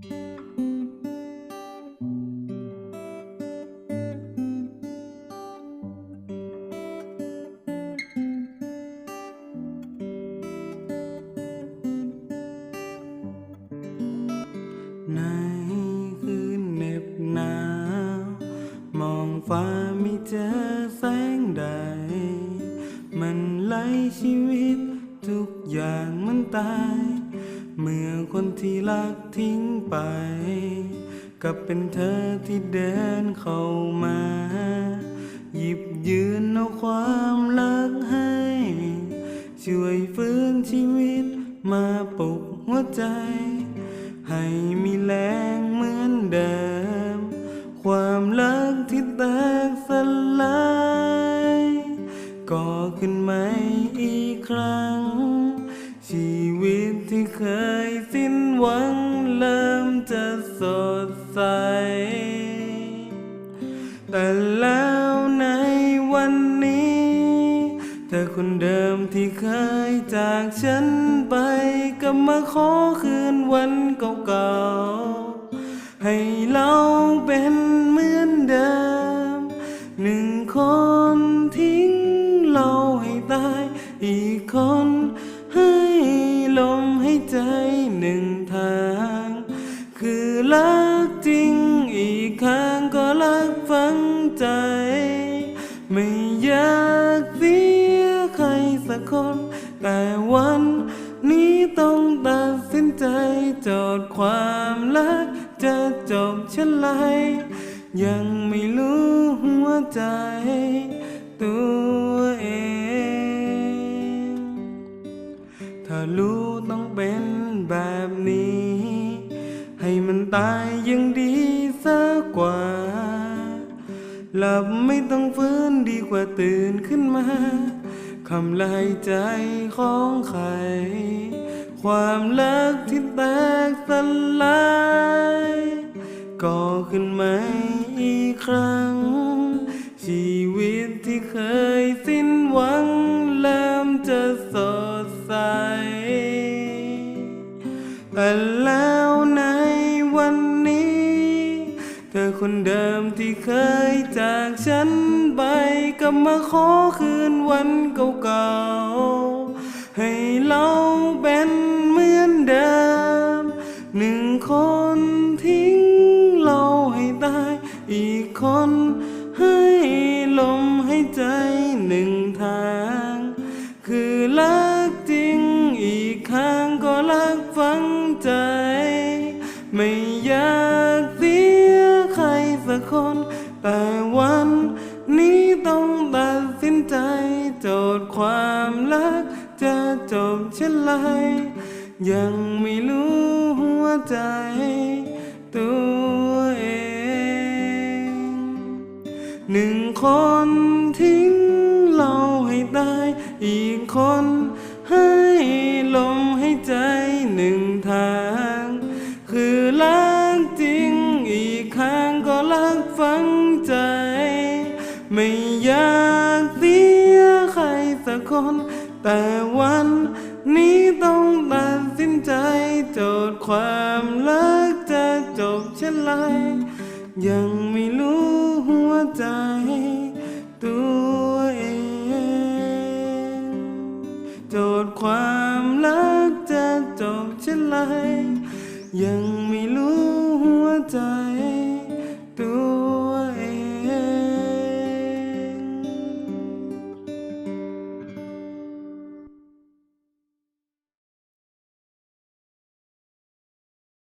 ในคืนเหน็บหนาว มองฟ้าไม่เจอแสงใด มันไล่ชีวิต ทุกอย่างมันตาย เมื่อคนที่รักทิ้งไปกับเป็นเธอที่เดินเข้ามา หยิบยืนเอาความรักให้ ช่วยฟื้นชีวิตมาปลุกหัวใจ ให้มีแรงเหมือนเดิม ความรักที่แตกสลายก่อขึ้นใหม่อีกครั้งชีวิตที่ เคยสิ้นหวังเริ่มจะสดใส แต่แล้วในวันนี้ เธอคนเดิมที่เคยจากฉันไปกลับมาขอคืนวันเก่าๆ ให้เราเป็นเหมือนเดิม หนึ่งคนทิ้งเราให้ตาย อีกคนให้ลม ใจหนึ่งทาง คือรักจริงอีกครั้งก็รักฝังใจ ไม่อยากเสียใครสักคน แต่วันนี้ต้องตัดสินใจจอดความรักจะจบเช่นไรยังไม่รู้หัวใจ แบบนี้ ให้มันตายยังดีสักกว่า หลับไม่ต้องฟื้นดีกว่าตื่นขึ้นมาคำลายใจของใคร ความรักที่แตกสลายก่อขึ้นใหม่อีกครั้ง ชีวิตที่เคยสิ้นหวัง คนเดิมที่เคยจากฉันไปกลับมาขอคืนวันเก่าๆ ให้เราเป็นเหมือนเดิม หนึ่งคนทิ้งเราให้ตาย อีกคน สักคน แต่วันนี้ต้องตัดสินใจ โจทย์ความรัก จะจบเช่นไร ยังไม่รู้หัวใจ ตัวเอง หนึ่งคนทิ้งเราให้ตาย อีกคน ไม่อยากเสียใครสักคน แต่วันนี้ต้องตัดสินใจ โจทย์ความรักจะจบเช่นไร ยังไม่รู้หัวใจตัวเอง โจทย์ความรักจะจบเช่นไร ยังไม่รู้หัวใจ